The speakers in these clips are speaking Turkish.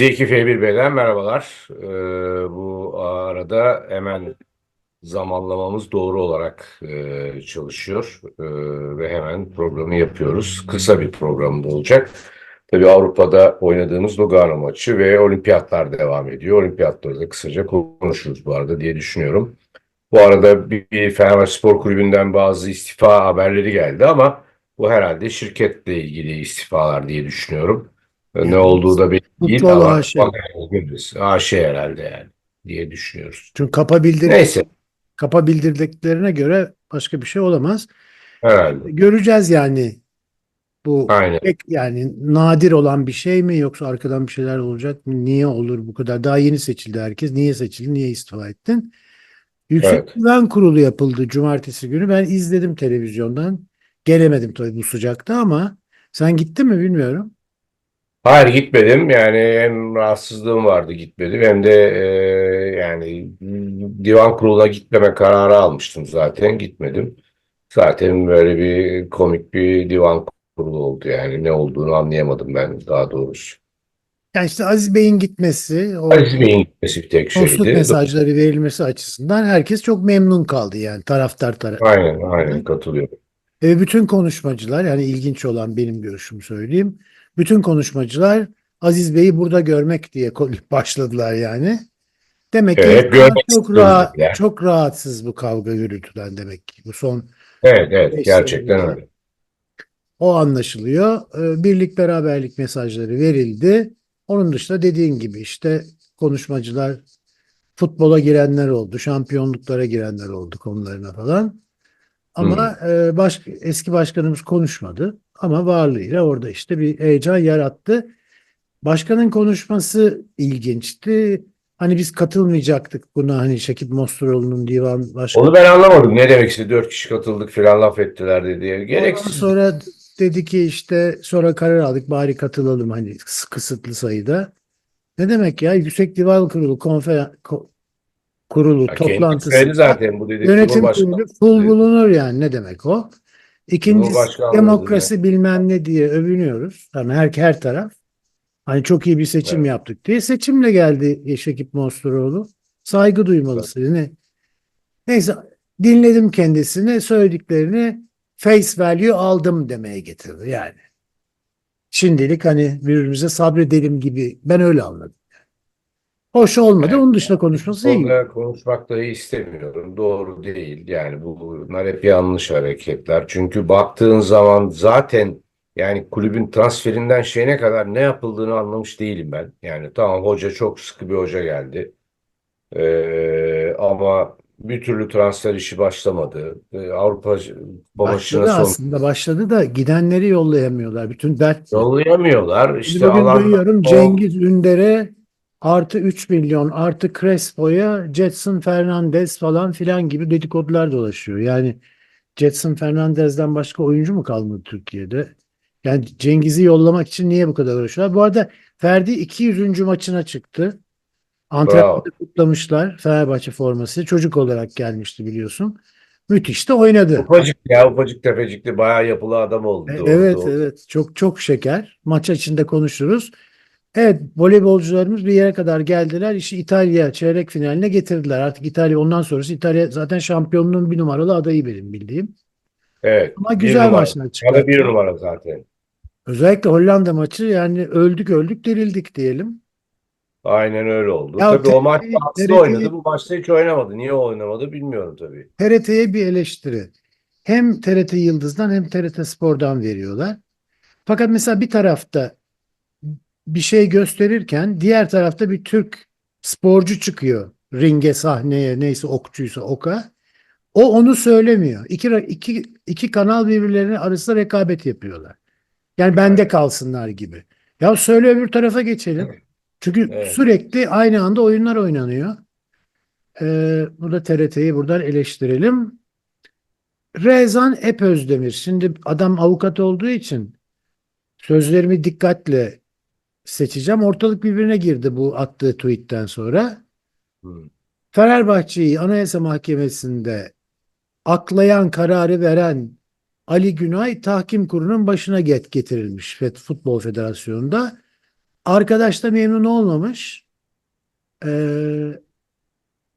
Zeki F1 Bey'den merhabalar. Ee, bu arada hemen zamanlamamız doğru olarak e, çalışıyor Ee, ve hemen programı yapıyoruz. Kısa bir program olacak. Tabii Avrupa'da oynadığımız Lugano maçı ve olimpiyatlar devam ediyor. Olimpiyatları da kısaca konuşuruz bu arada diye düşünüyorum. Bu arada bir, bir Fenerbahçe Spor Kulübü'nden bazı istifa haberleri geldi ama bu herhalde şirketle ilgili istifalar diye düşünüyorum. Ne Yani olduğu da belli değil ama AŞ. bakarız, görürüz. AŞ herhalde yani diye düşünüyoruz. Çünkü kapa bildir Neyse kapa bildirdiklerine göre başka bir şey olamaz. herhalde. Göreceğiz yani bu Aynen. pek yani nadir olan bir şey mi yoksa arkadan bir şeyler olacak mı? Niye olur bu kadar? Daha yeni seçildi herkes. Niye seçildi? Niye istifa ettin? Yüksek Evet. Güven Kurulu yapıldı cumartesi günü. Ben izledim televizyondan. Gelemedim tabii bu sıcakta ama sen gittin mi bilmiyorum. Hayır gitmedim. Yani hem rahatsızlığım vardı gitmedim hem de e, yani divan kuruluna gitmeme kararı almıştım zaten gitmedim. Zaten böyle bir komik bir divan kurulu oldu yani ne olduğunu anlayamadım ben daha doğrusu. Yani işte Aziz Bey'in gitmesi, o Aziz Bey'in gitmesi bir tek dostluk şeydi. mesajları verilmesi açısından herkes çok memnun kaldı yani taraftar tarafı. Aynen aynen katılıyorum. Ve bütün konuşmacılar yani ilginç olan benim görüşüm söyleyeyim. Bütün konuşmacılar Aziz Bey'i burada görmek diye başladılar yani. Demek ki Evet, çok rahat, dediler. çok rahatsız bu kavga gürültüden demek ki. Bu son Evet evet gerçekten öyle. o anlaşılıyor. Ee, Birlik beraberlik mesajları verildi. Onun dışında dediğin gibi işte konuşmacılar futbola girenler oldu, şampiyonluklara girenler oldu konularına falan. Ama e, baş, eski başkanımız konuşmadı. Ama varlığıyla orada işte bir heyecan yarattı. Başkanın konuşması ilginçti. Hani biz katılmayacaktık buna hani Şekip Mosturoğlu'nun divan başkanı. Onu ben anlamadım. Ne demek istedi? Dört kişi katıldık filan laf ettiler dedi. Ondan Gereksiz. sonra dedi ki işte sonra karar aldık bari katılalım hani kıs- kısıtlı sayıda. Ne demek ya Yüksek Divan Kurulu konfer ko- kurulu Ya toplantısı zaten bu dedi. yönetim kurulu full bulunur yani ne demek o? İkincisi demokrasi bilmem ne diye övünüyoruz. Hani her her taraf. Hani çok iyi bir seçim Evet. yaptık diye seçimle geldi Şekip Mosturoğlu. Saygı duymalısın. Ne? Neyse dinledim kendisini söylediklerini face value aldım demeye getirdi yani. Şimdilik hani birbirimize sabredelim gibi ben öyle anladım. Hoş olmadı. Onun dışında konuşması iyi. Konuda konuşmak da istemiyorum. Doğru değil. Yani bu bunlar hep yanlış hareketler. Çünkü baktığın zaman zaten yani kulübün transferinden şeyine kadar ne yapıldığını anlamış değilim ben. Yani tamam hoca çok sıkı bir hoca geldi. Ee, ama bir türlü transfer işi başlamadı. Ee, Avrupa Başladı son aslında başladı da gidenleri yollayamıyorlar. Bütün dert. yollayamıyorlar. İşte bugün alan duyuyorum Cengiz Ünder'e artı 3 milyon artı Crespo'ya Jetson Fernandez falan filan gibi dedikodular dolaşıyor. Yani Jetson Fernandez'den başka oyuncu mu kalmadı Türkiye'de? Yani Cengiz'i yollamak için niye bu kadar uğraşıyorlar? Bu arada Ferdi 200. maçına çıktı. Antep'te kutlamışlar Fenerbahçe forması. Çocuk olarak gelmişti biliyorsun. Müthiş de oynadı. Ufacık ya ufacık tefecikli bayağı yapılı adam oldu. E, Doğru, Evet doğru. evet çok çok şeker. Maç içinde konuşuruz. Evet voleybolcularımız bir yere kadar geldiler. İşi İtalya çeyrek finaline getirdiler. Artık İtalya ondan sonrası İtalya zaten şampiyonluğun bir numaralı adayı benim bildiğim. Evet. Ama bir güzel numara. maçlar Ya da bir numara zaten. Özellikle Hollanda maçı yani öldük öldük dirildik diyelim. Aynen öyle oldu. Ya tabii o maçta TRT oynadı. Bu maçta hiç oynamadı. Niye oynamadı bilmiyorum tabii. TRT'ye bir eleştiri. Hem TRT Yıldız'dan hem TRT Spor'dan veriyorlar. Fakat mesela bir tarafta bir şey gösterirken diğer tarafta bir Türk sporcu çıkıyor ringe, sahneye, neyse okçuysa oka. O onu söylemiyor. İki, iki, iki kanal birbirlerine arasında rekabet yapıyorlar. Yani bende Evet. kalsınlar gibi. Ya söyle öbür tarafa geçelim. Çünkü Evet. sürekli aynı anda oyunlar oynanıyor. Ee, bu da TRT'yi buradan eleştirelim. Rezan Epözdemir. Şimdi adam avukat olduğu için sözlerimi dikkatle seçeceğim. Ortalık birbirine girdi bu attığı tweetten sonra. Hı. Fenerbahçe'yi Anayasa Mahkemesi'nde aklayan kararı veren Ali Günay tahkim kurulunun başına get getirilmiş Futbol Federasyonu'nda. arkadaş da memnun olmamış. Ee,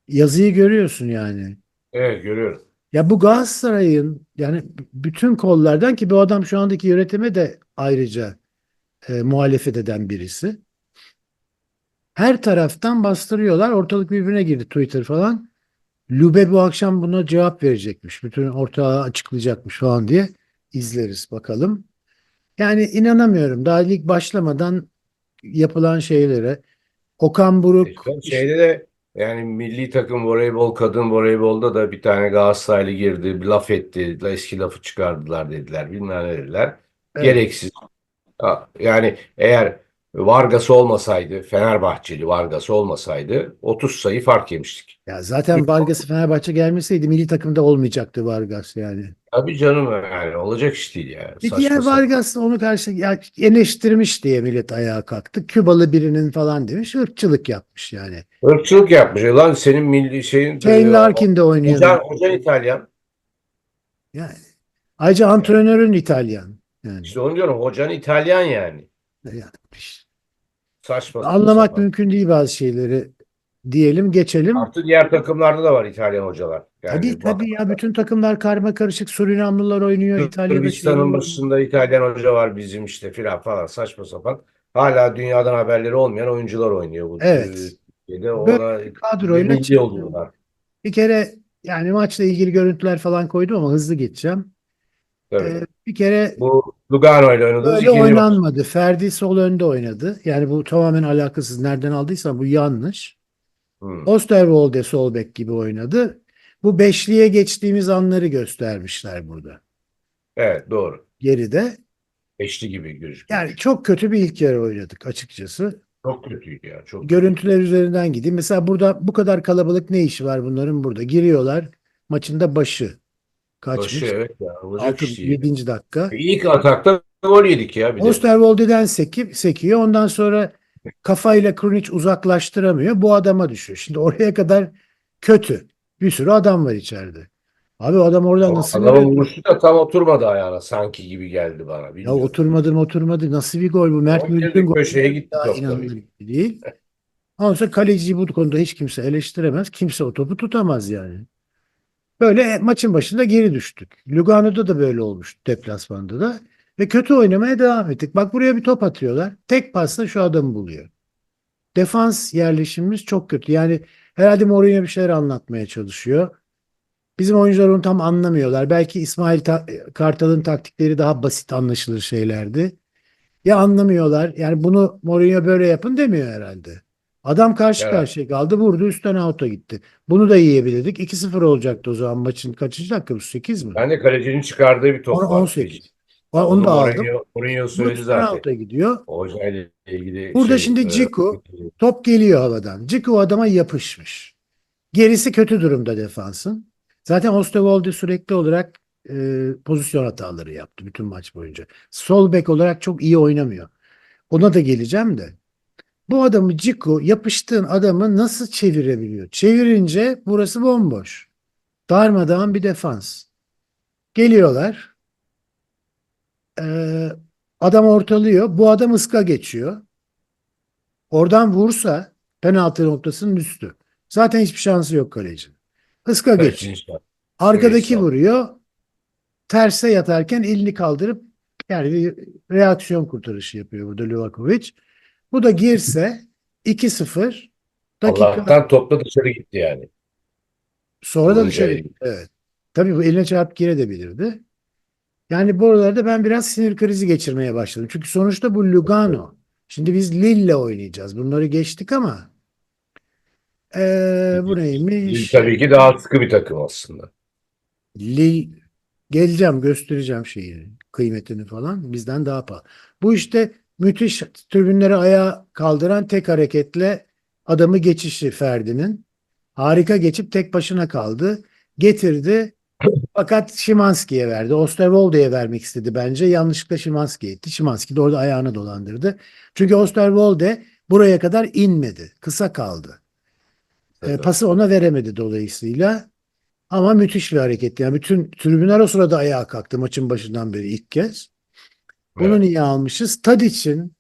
yazıyı görüyorsun yani. Evet görüyorum. Ya bu Galatasaray'ın yani bütün kollardan ki bu adam şu andaki yönetime de ayrıca e, muhalefet eden birisi. Her taraftan bastırıyorlar. Ortalık birbirine girdi Twitter falan. Lube bu akşam buna cevap verecekmiş. Bütün ortalığı açıklayacakmış falan diye izleriz bakalım. Yani inanamıyorum. Daha lig başlamadan yapılan şeylere. Okan Buruk İşte şeyde de yani milli takım voleybol, kadın voleybolda da bir tane Galatasaraylı girdi, bir laf etti, eski lafı çıkardılar dediler, bilmem ne dediler. Evet. Gereksiz. Yani eğer Vargas olmasaydı, Fenerbahçeli Vargas olmasaydı 30 sayı fark yemiştik. ya zaten Vargas'ı Fenerbahçe gelmeseydi milli takımda olmayacaktı Vargas yani. Tabii canım yani olacak iş değil ya. Bir Saçma diğer sapan. Vargas onu karşı ya eleştirmiş diye millet ayağa kalktı. Kübalı birinin falan demiş. ırkçılık yapmış yani. Irkçılık yapmış. Lan senin milli şeyin Shane e, Larkin de oynuyor. hocan, hocan İtalyan. Yani. Ayrıca antrenörün İtalyan. Yani. İşte onu diyorum. Hocan İtalyan yani. Yani işte Saçma Anlamak sapan. mümkün değil bazı şeyleri diyelim geçelim. Artı diğer takımlarda da var İtalyan hocalar. Yani Tabii tabii ya bütün takımlar karma karışık Surinamlılar oynuyor. İtalya'da Sırbistan'ın başında İtalyan hoca var bizim işte filan falan saçma sapan. Hala dünyadan haberleri olmayan oyuncular oynuyor bu Evet. Türkiye'de. Ona kadroyla oluyorlar. Bir kere yani maçla ilgili görüntüler falan koydum ama hızlı geçeceğim. Tabii. Ee, bir kere Bu Lugano ile oynadığımız Öyle ikinci maç. oynanmadı. Ferdi sol önde oynadı. Yani bu tamamen alakasız. Nereden aldıysan bu yanlış. Hmm. Osterwolde sol bek gibi oynadı. Bu beşliğe geçtiğimiz anları göstermişler burada. Evet doğru. Geride. Beşli gibi gözüküyor. Yani çok kötü bir ilk yarı oynadık açıkçası. Çok kötüydü ya. Çok Görüntüler üzerinden gideyim. Mesela burada bu kadar kalabalık ne işi var bunların burada? Giriyorlar. Maçın da başı. Kaçmış? Başı evet ya. Olacak 6 iş değil. 7. dakika. İlk atakta gol yedik ya bir de. Osterwolde'den sekip sekiyor. Ondan sonra kafayla Krunic uzaklaştıramıyor. Bu adama düşüyor. Şimdi oraya kadar kötü. Bir sürü adam var içeride. Abi o adam oradan O nasıl Adamın vuruşu da tam oturmadı ayağına sanki gibi geldi bana. ya Bilmiyorum. oturmadı oturmadı nasıl bir gol bu? Mert Müldür'ün golü köşeye gitti daha inanılır gibi değil. Ondan sonra kaleciyi bu konuda hiç kimse eleştiremez. Kimse o topu tutamaz yani. Böyle maçın başında geri düştük. Lugano'da da böyle olmuş deplasmanda da. Ve kötü oynamaya devam ettik. Bak buraya bir top atıyorlar. Tek pasla şu adamı buluyor. Defans yerleşimimiz çok kötü. Yani herhalde Mourinho bir şeyler anlatmaya çalışıyor. Bizim oyuncular onu tam anlamıyorlar. Belki İsmail Ta- Kartal'ın taktikleri daha basit anlaşılır şeylerdi. Ya anlamıyorlar. Yani bunu Mourinho böyle yapın demiyor herhalde. Adam karşı Evet. karşıya kaldı. Vurdu üstten out'a gitti. Bunu da yiyebilirdik. 2-0 olacaktı o zaman maçın kaçıncı dakikası? 8 mi? Ben de kalecinin çıkardığı bir top var. 18. Onu da aldım. Mourinho, Bu söyledi zaten. out'a gidiyor. O hocayla ilgili Burada şey, şimdi e, Ciku top geliyor havadan. Ciku adama yapışmış. Gerisi kötü durumda defansın. Zaten Osterwolde sürekli olarak e, pozisyon hataları yaptı bütün maç boyunca. Sol bek olarak çok iyi oynamıyor. Ona da geleceğim de. Bu adamı Ciku yapıştığın adamı nasıl çevirebiliyor? Çevirince burası bomboş. Darmadağın bir defans. Geliyorlar. Ee, adam ortalıyor. Bu adam ıska geçiyor. Oradan vursa penaltı noktasının üstü. Zaten hiçbir şansı yok kalecinin. Iska geçiyor. Arkadaki Evet, vuruyor. Terse yatarken elini kaldırıp yani bir reaksiyon kurtarışı yapıyor burada Livakovic. Bu da girse 2-0 dakika Allah'tan topla dışarı gitti yani. sonra da dışarı gitti. Evet. Tabii bu eline çarpıp girebilirdi. Yani bu aralarda ben biraz sinir krizi geçirmeye başladım. Çünkü sonuçta bu Lugano. Şimdi biz Lille'le oynayacağız. Bunları geçtik ama eee bu neymiş? Lille tabii ki daha sıkı bir takım aslında. Lille geleceğim göstereceğim şeyini kıymetini falan bizden daha pahalı. Bu işte müthiş tribünleri ayağa kaldıran tek hareketle adamı geçişi Ferdi'nin. Harika geçip tek başına kaldı. Getirdi. Fakat Şimanski'ye verdi. Osterwolde'ye vermek istedi bence. Yanlışlıkla Şimanski'ye etti. Şimanski de orada ayağını dolandırdı. Çünkü Osterwolde buraya kadar inmedi. Kısa kaldı. E, Evet. pası ona veremedi dolayısıyla. Ama müthiş bir hareket. Yani bütün tribünler o sırada ayağa kalktı maçın başından beri ilk kez. Bunu Evet. niye almışız? Tadic'in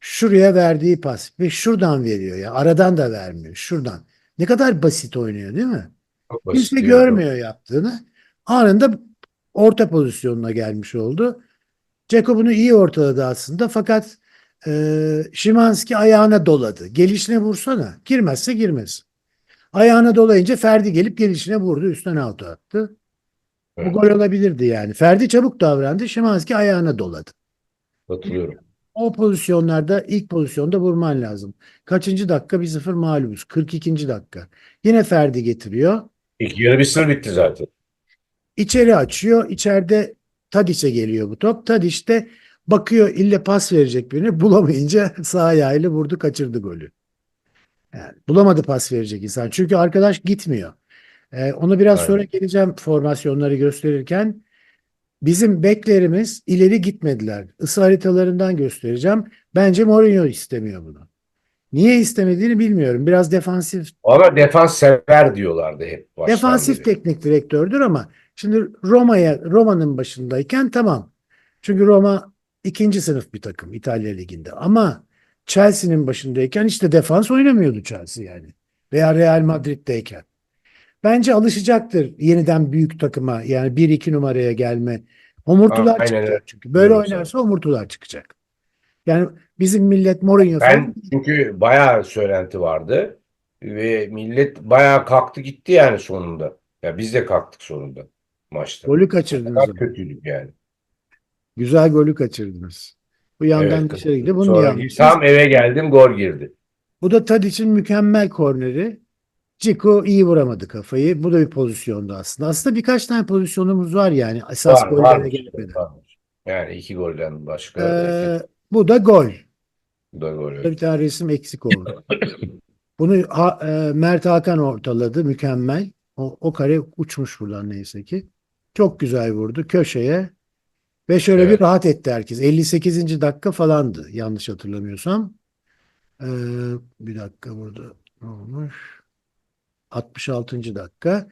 Şuraya verdiği pas ve şuradan veriyor ya. Aradan da vermiyor. Şuradan. Ne kadar basit oynuyor değil mi? Çok basit Kimse görmüyor yaptığını. Anında orta pozisyonuna gelmiş oldu. Ceko bunu iyi ortaladı aslında fakat e, Şimanski ayağına doladı. Gelişine vursana. Girmezse girmez. Ayağına dolayınca Ferdi gelip gelişine vurdu. Üstten out attı. Bu Evet. gol olabilirdi yani. Ferdi çabuk davrandı. Şimanski ayağına doladı. Katılıyorum. O pozisyonlarda ilk pozisyonda vurman lazım. Kaçıncı dakika? 1-0 mağlubuz. 42. dakika. Yine Ferdi getiriyor. İlk yarı bir sır bitti zaten. İçeri açıyor. İçeride Tadic'e geliyor bu top. Tadic de bakıyor ille pas verecek birini. Bulamayınca sağ ayağıyla vurdu kaçırdı golü. Yani bulamadı pas verecek insan. Çünkü arkadaş gitmiyor. Ee, onu biraz Aynen. sonra geleceğim formasyonları gösterirken. Bizim beklerimiz ileri gitmediler. Isı haritalarından göstereceğim. Bence Mourinho istemiyor bunu. Niye istemediğini bilmiyorum. Biraz defansif Ama defans sever diyorlardı hep Defansif beri. teknik direktördür ama şimdi Roma'ya Roma'nın başındayken tamam. Çünkü Roma ikinci sınıf bir takım İtalya Ligi'nde. Ama Chelsea'nin başındayken işte defans oynamıyordu Chelsea yani. Veya Real Madrid'deyken. Bence alışacaktır yeniden büyük takıma yani 1-2 numaraya gelme. Homurtular Aynen çıkacak öyle. çünkü. Böyle Diyorum oynarsa homurtular çıkacak. Yani bizim millet Mourinho Ben çünkü bayağı söylenti vardı ve millet bayağı kalktı gitti yani sonunda. Ya biz de kalktık sonunda maçta. golü kaçırdınız. ama. kötüydük yani. Güzel golü kaçırdınız. Bu yandan Evet, dışarı gidiyor. Bunu Sonra yanlış. tam eve geldim gol girdi. Bu da Tadic'in mükemmel korneri. Ciku iyi vuramadı kafayı. Bu da bir pozisyondu aslında. Aslında birkaç tane pozisyonumuz var yani. Esas Var, gollere gelmeden. Yani iki golden başka Ee, bu da gol. iki da gol. Burada bir tane resim eksik oldu. Bunu Ha- e, Mert Hakan ortaladı. Mükemmel. O, o kare uçmuş buradan neyse ki. Çok güzel vurdu köşeye. Ve şöyle bir Evet. rahat etti herkes. 58. dakika falandı yanlış hatırlamıyorsam. Ee, bir dakika burada ne olmuş? 66. dakika.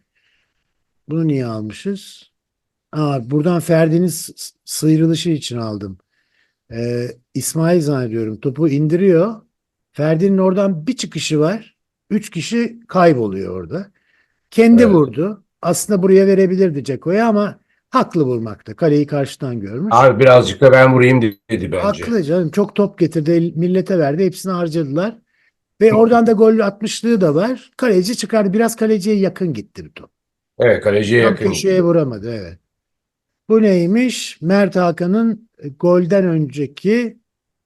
Bunu niye almışız? Aa, buradan Ferdi'nin sıyrılışı için aldım. Ee, İsmail zannediyorum topu indiriyor. Ferdi'nin oradan bir çıkışı var. Üç kişi kayboluyor orada. Kendi Evet. vurdu. Aslında buraya verebilirdi Ceko'ya ama haklı vurmakta. Kaleyi karşıdan görmüş. Abi birazcık da ben vurayım dedi bence. Haklı canım. Çok top getirdi. Millete verdi. Hepsini harcadılar. Ve oradan da gol atmışlığı da var. Kaleci çıkardı. Biraz kaleciye yakın gitti bir top. Evet kaleciye Tam yakın. köşeye vuramadı. Evet. Bu neymiş? Mert Hakan'ın e, golden önceki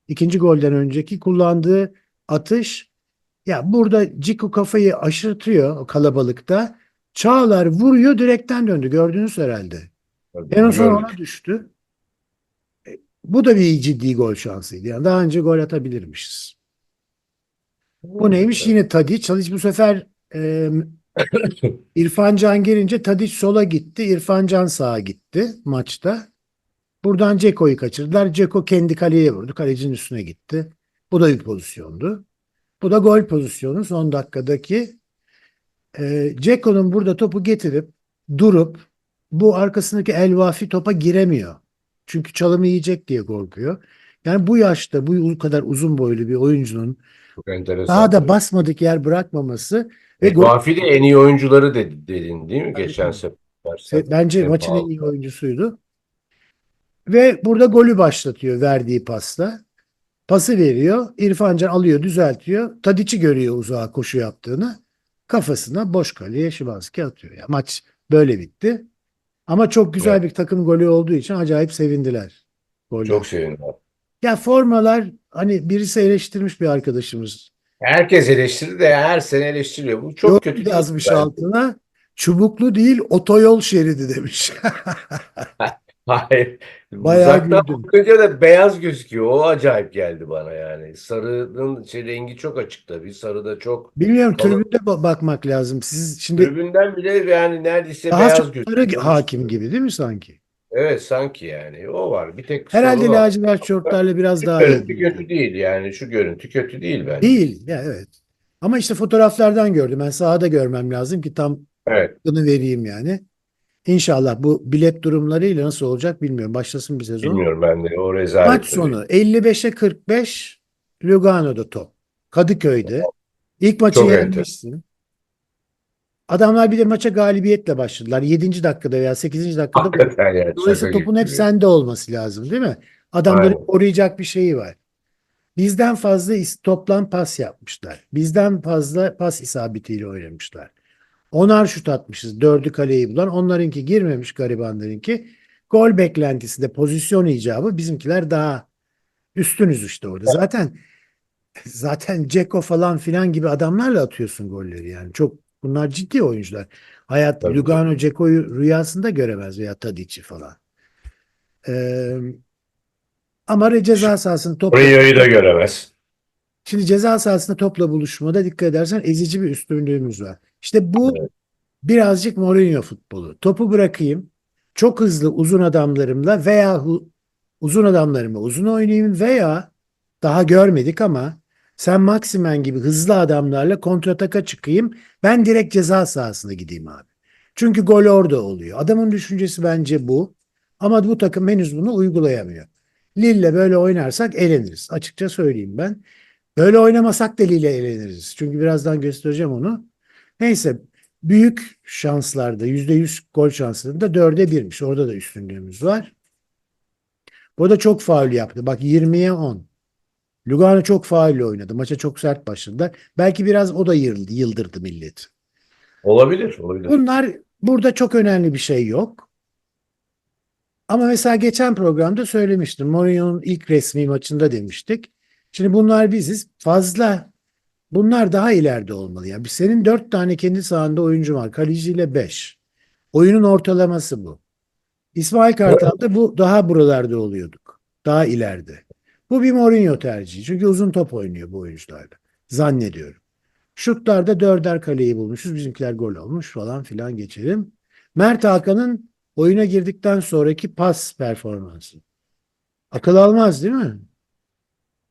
ikinci golden önceki kullandığı atış. Ya burada Ciku kafayı aşırtıyor o kalabalıkta. Çağlar vuruyor direkten döndü. Gördünüz herhalde. En son ona düştü. E, Bu da bir ciddi gol şansıydı. Yani daha önce gol atabilirmişiz. Bu neymiş? Yine Tadic. Tadic bu sefer e, İrfan Can gelince Tadic sola gitti. İrfan Can sağa gitti maçta. Buradan Ceko'yu kaçırdılar. Ceko kendi kaleye vurdu. Kalecinin üstüne gitti. Bu da bir pozisyondu. Bu da gol pozisyonu son dakikadaki. E, Ceko'nun burada topu getirip durup bu arkasındaki Elvafi topa giremiyor. Çünkü çalımı yiyecek diye korkuyor. Yani bu yaşta bu kadar uzun boylu bir oyuncunun Çok enteresan. daha da basmadık yer bırakmaması ve E, gol de en iyi oyuncuları dedi, dedin değil mi geçen sefer? Se- Bence Sen maçın en iyi oyuncusuydu. Ve burada golü başlatıyor verdiği pasla. Pası veriyor. İrfan Can alıyor, düzeltiyor. Tadic'i görüyor uzağa koşu yaptığını. Kafasına boş kaleye Şimanski atıyor. Ya maç böyle bitti. Ama çok güzel Evet. bir takım golü olduğu için acayip sevindiler. Goller. Çok sevindim. Ya formalar hani birisi eleştirmiş bir arkadaşımız. Herkes eleştirdi de her sene eleştiriyor. Bu çok Yok kötü değil yazmış bence. altına. Çubuklu değil otoyol şeridi demiş. Hayır. Bayağı Uzaktan güldüm. bakınca da beyaz gözüküyor. O acayip geldi bana yani. Sarının şey, rengi çok açık tabii. Sarı da çok. Bilmiyorum tribünde ba- bakmak lazım. Siz şimdi Tribünden bile yani neredeyse daha beyaz çok sarı gözüküyor. hakim gibi değil mi sanki? Evet sanki yani. O var. Bir tek Herhalde sorun o. lacivert şortlarla biraz Şu daha iyi. görüntü kötü değil yani. Şu görüntü kötü değil bence. Değil. Ya evet. Ama işte fotoğraflardan gördüm. Ben sahada görmem lazım ki tam Evet. bunu vereyim yani. İnşallah bu bilet durumlarıyla nasıl olacak bilmiyorum. Başlasın bir sezon. Bilmiyorum ben de o rezalet Maç tabii. sonu 55'e 45 Lugano'da top. Kadıköy'de. İlk maçı Çok yenmişsin. Adamlar bir de maça galibiyetle başladılar. 7. dakikada veya 8. dakikada. Hakikaten yani. Dolayısıyla topun hep sende olması lazım değil mi? Adamları Aynen. koruyacak bir şeyi var. Bizden fazla toplam pas yapmışlar. Bizden fazla pas isabetiyle oynamışlar. Onar şut atmışız. Dördü kaleyi bulan. Onlarınki girmemiş garibanlarınki. Gol beklentisi de pozisyon icabı. Bizimkiler daha üstünüz işte orada. Zaten zaten Ceko falan filan gibi adamlarla atıyorsun golleri yani. Çok bunlar ciddi oyuncular. Hayat Tabii. Lugano Ceko'yu rüyasında göremez veya Tadic'i falan. Ee, ama ceza sahasını topla Mourinho'yu da göremez. Şimdi ceza sahasında topla buluşmada dikkat edersen ezici bir üstünlüğümüz var. İşte bu Evet. birazcık Mourinho futbolu. Topu bırakayım. Çok hızlı uzun adamlarımla veya uzun adamlarımla uzun oynayayım veya daha görmedik ama sen Maximen gibi hızlı adamlarla kontrataka çıkayım. Ben direkt ceza sahasına gideyim abi. Çünkü gol orada oluyor. Adamın düşüncesi bence bu. Ama bu takım henüz bunu uygulayamıyor. Lille böyle oynarsak eleniriz. Açıkça söyleyeyim ben. Böyle oynamasak da Lille eleniriz. Çünkü birazdan göstereceğim onu. Neyse büyük şanslarda %100 gol şanslarında dörde birmiş. Orada da üstünlüğümüz var. Bu da çok faul yaptı. Bak 20'ye 10. Lugano çok faulle oynadı. Maça çok sert başladılar. Belki biraz o da yıldı, yıldırdı milleti. Olabilir, olabilir. Bunlar burada çok önemli bir şey yok. Ama mesela geçen programda söylemiştim. Mourinho'nun ilk resmi maçında demiştik. Şimdi bunlar biziz. Fazla bunlar daha ileride olmalı. Yani senin dört tane kendi sahanda oyuncu var. Kaleciyle beş. Oyunun ortalaması bu. İsmail Kartal'da bu daha buralarda oluyorduk. Daha ileride. Bu bir Mourinho tercihi. Çünkü uzun top oynuyor bu oyuncularla. Zannediyorum. Şutlarda dörder kaleyi bulmuşuz. Bizimkiler gol olmuş falan filan geçelim. Mert Hakan'ın oyuna girdikten sonraki pas performansı. Akıl almaz değil mi?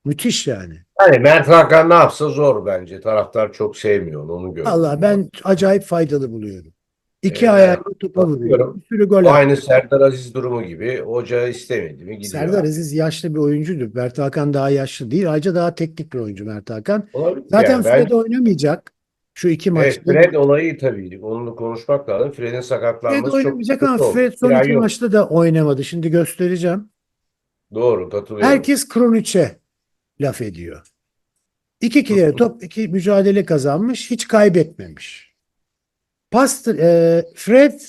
Müthiş yani. Yani Mert Hakan ne yapsa zor bence. Taraftar çok sevmiyor onu, onu. Allah ben acayip faydalı buluyorum. İki Ee, ayaklı topa vuruyor. Bir sürü gol. Aynı Serdar Aziz durumu gibi hoca istemedi mi gidiyor. Serdar Aziz yaşlı bir oyuncuydu. Mert Hakan daha yaşlı değil. Ayrıca daha teknik bir oyuncu Mert Hakan. Olabilir Zaten yani. Fred Bence- oynamayacak. Şu iki Evet, maçta. Fred olayı tabii. Onunla konuşmak lazım. Fred'in Fred sakatlanması çok oynamayacak kötü ama oldu. Fred son iki yok. maçta da oynamadı. Şimdi göstereceğim. Doğru katılıyorum. Herkes Kronic'e laf ediyor. İki kere top, iki mücadele kazanmış, hiç kaybetmemiş. Past, e, Fred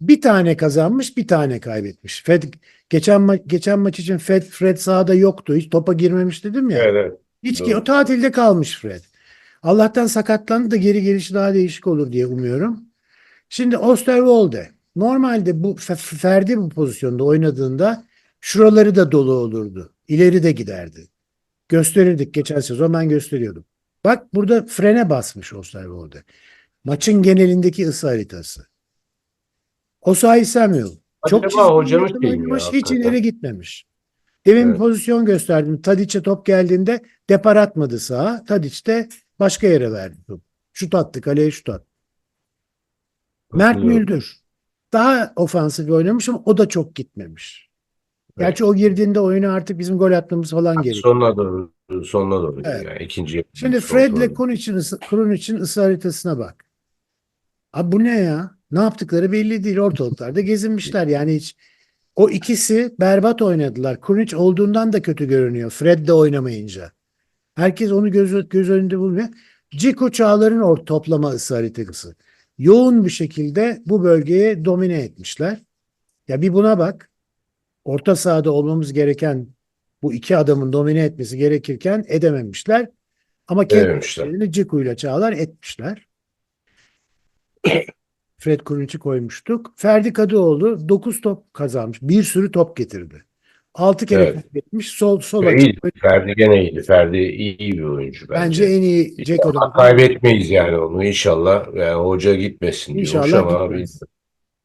bir tane kazanmış, bir tane kaybetmiş. Fred geçen ma- geçen maç için Fred Fred sahada yoktu. Hiç topa girmemiş dedim ya. Evet, evet. Hiç ki o tatilde kalmış Fred. Allah'tan sakatlandı da geri gelişi daha değişik olur diye umuyorum. Şimdi Osterwolde normalde bu Fe- Ferdi bu pozisyonda oynadığında şuraları da dolu olurdu. İleri de giderdi. Gösterirdik geçen sezon ben gösteriyordum. Bak burada frene basmış Osterwolde. Maçın genelindeki ısı haritası. Osayi Samuel. Çok Acaba yakın değil mi ya, hiç hakikaten? ileri gitmemiş. Demin Evet. pozisyon gösterdim. Tadiç'e top geldiğinde depar atmadı sağa. Tadiç de başka yere verdi top. Şut attı, kaleye şut attı. Mert. Müldür. Daha ofansif oynamış ama o da çok gitmemiş. Gerçi o girdiğinde oyuna artık bizim gol atmamız falan gerekiyor. Sonuna doğru, sonuna doğru. Evet. Yani ikinci Şimdi Fred'le sonra. Kunic'in ısı, Kunic'in ısı haritasına bak. Abi bu ne ya? Ne yaptıkları belli değil. Ortalıklarda gezinmişler. Yani hiç o ikisi berbat oynadılar. Kunic olduğundan da kötü görünüyor. Fred de oynamayınca. Herkes onu göz, göz önünde bulmuyor. Ciku Çağlar'ın or toplama ısı haritası. Yoğun bir şekilde bu bölgeye domine etmişler. Ya bir buna bak. Orta sahada olmamız gereken bu iki adamın domine etmesi gerekirken edememişler. Ama kendi Edememişler. işlerini Ciku ile Çağlar etmişler. Fred Kurinç'i koymuştuk. Ferdi Kadıoğlu 9 top kazanmış. Bir sürü top getirdi. 6 kere Evet. kaybetmiş. Sol sol iyi. Ferdi gene iyiydi. Ferdi iyi, iyi bir oyuncu bence. Bence en iyi Ceko'dan. Kaybetmeyiz yani onu inşallah. Yani hoca gitmesin diyormuş İnşallah biz-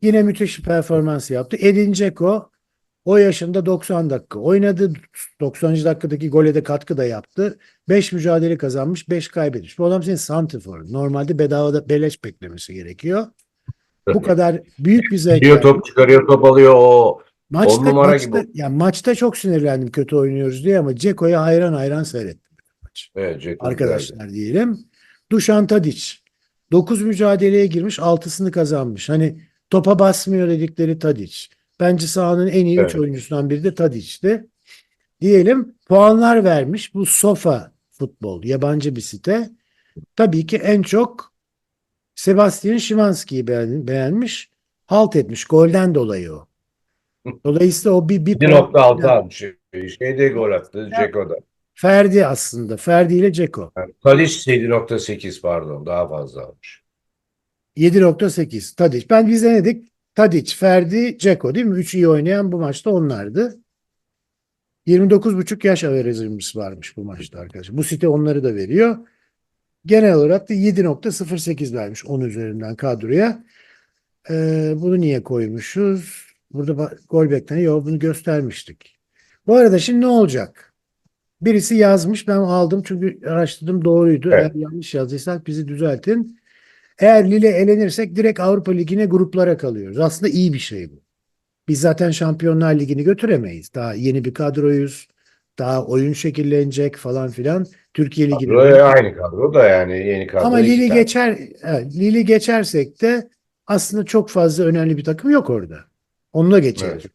Yine müthiş bir performans yaptı. Edin Dzeko o yaşında 90 dakika oynadı. 90. dakikadaki gole de katkı da yaptı. 5 mücadele kazanmış, 5 kaybetmiş. Bu adam senin santifor. Normalde bedavada beleş beklemesi gerekiyor. Bu kadar büyük bir zevk. gidiyor verdi. top çıkarıyor top alıyor o Maçta, on numara maçta, gibi. ya maçta çok sinirlendim kötü oynuyoruz diye ama Ceko'ya hayran hayran seyrettim. Evet, Dzeko güzeldi. arkadaşlar diyelim. Dušan Tadić 9 mücadeleye girmiş 6'sını kazanmış. Hani topa basmıyor dedikleri Tadić. Bence sahanın en iyi 3 Evet. oyuncusundan biri de Tadić'ti. Diyelim puanlar vermiş bu Sofa Futbol yabancı bir site. Tabii ki en çok Sebastian Szymanski'yi beğen- beğenmiş. Halt etmiş. Golden dolayı o. Dolayısıyla o bir, bir puan- 1.6 almış. Şeyde gol attı, Dzeko'da. Ferdi aslında. Ferdi ile Ceko. Yani Tadic 7.8 pardon, daha fazla almış. 7.8 Tadic. Ben biz denedik. Tadic, Ferdi, Ceko değil mi? Üç iyi oynayan bu maçta onlardı. 29,5 yaş averajımız varmış bu maçta arkadaşlar. Bu site onları da veriyor. Genel olarak da 7.08 vermiş 10 üzerinden kadroya. Ee, bunu niye koymuşuz? Burada gol beklenen yok bunu göstermiştik. Bu arada şimdi ne olacak? Birisi yazmış ben aldım çünkü araştırdım doğruydu. Evet. Eğer yanlış yazdıysak bizi düzeltin. Eğer Lille elenirsek direkt Avrupa Ligi'ne gruplara kalıyoruz. Aslında iyi bir şey bu. Biz zaten Şampiyonlar Ligi'ni götüremeyiz. Daha yeni bir kadroyuz. Daha oyun şekillenecek falan filan. Türkiye Ligi'ni Kadro aynı kadro da yani yeni kadro. ama Lille geçer evet, Lille geçersek de aslında çok fazla önemli bir takım yok orada. Onunla geçeriz. Evet.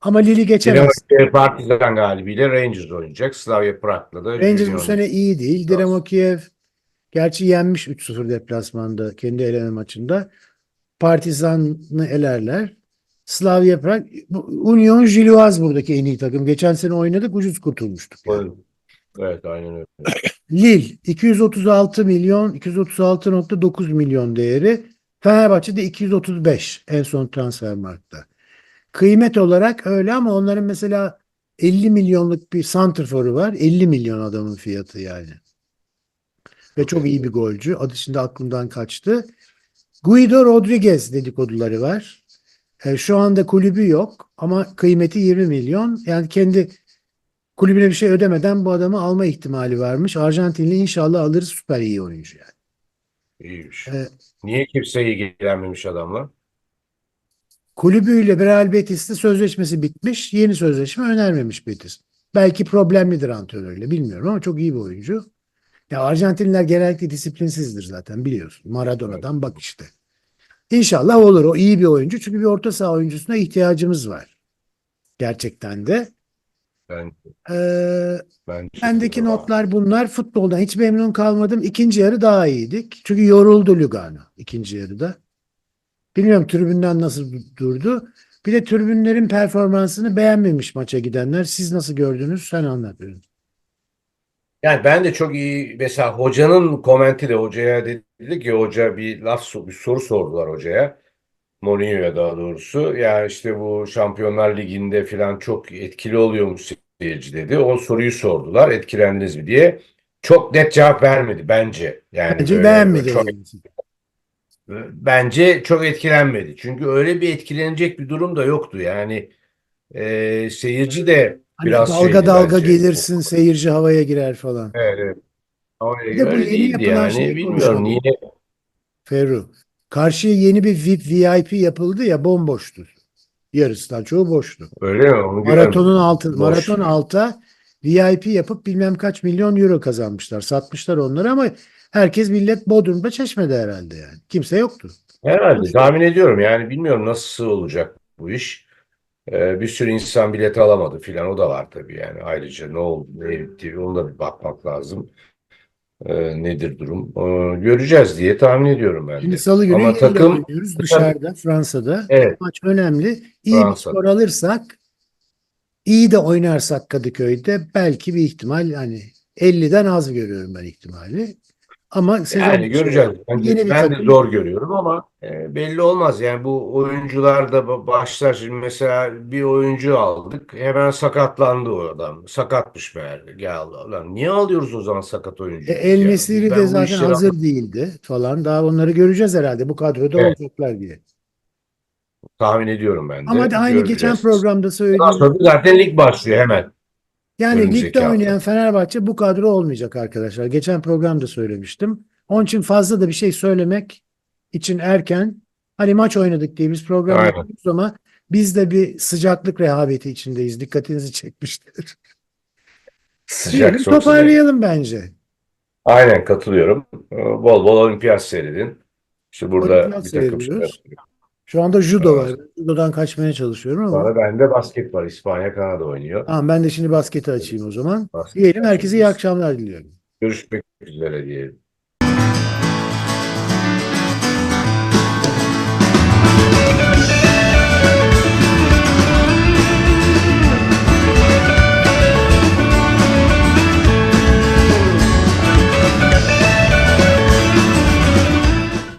Ama Lille geçemez. Partizan galibiyle Rangers oynayacak. Slavia Prag'la da Rangers bu sene iyi değil. Dinamo Kiev gerçi yenmiş 3-0 deplasmanda kendi eleme maçında. Partizan'ı elerler. Slavia Prag. Union Gilloise buradaki en iyi takım. Geçen sene oynadık ucuz kurtulmuştuk. yani. Evet aynen öyle. Lille 236 milyon 236.9 milyon değeri. Fenerbahçe'de 235 en son transfermarkta. Kıymet olarak öyle ama onların mesela 50 milyonluk bir santrforu var. 50 milyon adamın fiyatı yani. Ve çok iyi bir golcü. Adı şimdi aklımdan kaçtı. Guido Rodriguez dedikoduları var. E, şu anda kulübü yok ama kıymeti 20 milyon. Yani kendi kulübüne bir şey ödemeden bu adamı alma ihtimali varmış. Arjantinli inşallah alırız süper iyi oyuncu yani. İyiymiş. E, Niye kimse ilgilenmemiş adamla? kulübüyle Real Betis'te sözleşmesi bitmiş. Yeni sözleşme önermemiş Betis. Belki problemlidir antrenörle bilmiyorum ama çok iyi bir oyuncu. Ya Arjantinliler genellikle disiplinsizdir zaten biliyorsun. Maradona'dan bak işte. İnşallah olur. O iyi bir oyuncu. Çünkü bir orta saha oyuncusuna ihtiyacımız var. Gerçekten de. Ben, Ee, bence Bendeki notlar bunlar. Futboldan hiç memnun kalmadım. İkinci yarı daha iyiydik. Çünkü yoruldu Lugano ikinci yarıda. Bilmiyorum tribünden nasıl durdu. Bir de tribünlerin performansını beğenmemiş maça gidenler. Siz nasıl gördünüz? Sen anlat. Yani ben de çok iyi mesela hocanın komenti de hocaya dedi ki hoca bir laf bir soru sordular hocaya. Mourinho'ya daha doğrusu. Ya işte bu Şampiyonlar Ligi'nde falan çok etkili oluyor mu seyirci dedi. O soruyu sordular. Etkilendiniz mi diye. Çok net cevap vermedi bence. Yani Bence böyle beğenmedi. çok- bence çok etkilenmedi. Çünkü öyle bir etkilenecek bir durum da yoktu. Yani e, seyirci de Hani biraz dalga şeydi dalga bence. gelirsin, seyirci havaya girer falan. Evet, evet. Ama Bir de bu öyle yeni değildi yapılan yani. şeyi Bilmiyorum konuşalım. niye. Ferru. Karşıya yeni bir VIP, VIP yapıldı ya bomboştu. Yarısından çoğu boştu. Öyle mi? Onu Maratonun altı, Boş. maraton alta VIP yapıp bilmem kaç milyon euro kazanmışlar. Satmışlar onları ama herkes millet Bodrum'da Çeşme'de herhalde yani. Kimse yoktu. Herhalde tahmin ediyorum yani bilmiyorum nasıl olacak bu iş. Ee, bir sürü insan bilet alamadı filan o da var tabii yani ayrıca ne oldu ne bitti ona da bir bakmak lazım. Ee, nedir durum? Ee, göreceğiz diye tahmin ediyorum ben Şimdi salı günü Ama takım oynuyoruz dışarıda Fransa'da. evet Maç önemli. İyi bir Fransa'da. skor alırsak iyi de oynarsak Kadıköy'de belki bir ihtimal hani 50'den az görüyorum ben ihtimali. Ama sezon yani göreceğiz. Ben de, yeni bir ben de zor görüyorum ama e, belli olmaz. Yani bu oyuncular da ba- başlar. Şimdi mesela bir oyuncu aldık. Hemen sakatlandı o adam. Sakatmış meğer. Ya lan niye alıyoruz o zaman sakat oyuncu? E, El Ya Nesiri ben de zaten hazır değildi falan. Daha onları göreceğiz herhalde. Bu kadroda Evet. olacaklar diye. tahmin ediyorum ben de. Ama de aynı geçen Göreceğiz. programda Ondan söylediğim sonra zaten lig başlıyor hemen. Yani önümüzdeki ligde hafta. oynayan Fenerbahçe bu kadro olmayacak arkadaşlar. Geçen programda söylemiştim. Onun için fazla da bir şey söylemek için erken. Hani maç oynadık diye biz program Aynen. yapıyoruz ama biz de bir sıcaklık rehaveti içindeyiz. Dikkatinizi çekmiştir. Sıcak, sıcak. toparlayalım bence. Aynen katılıyorum. Bol bol olimpiyat seyredin. İşte burada Olimpiyat bir takım şeyler. Şu anda judo var. Judodan kaçmaya çalışıyorum ama. Sonra bende basket var. İspanya, Kanada oynuyor. Tamam ben de şimdi basketi açayım o zaman. Basket Diyelim herkese iyi akşamlar diliyorum. Görüşmek üzere diyelim.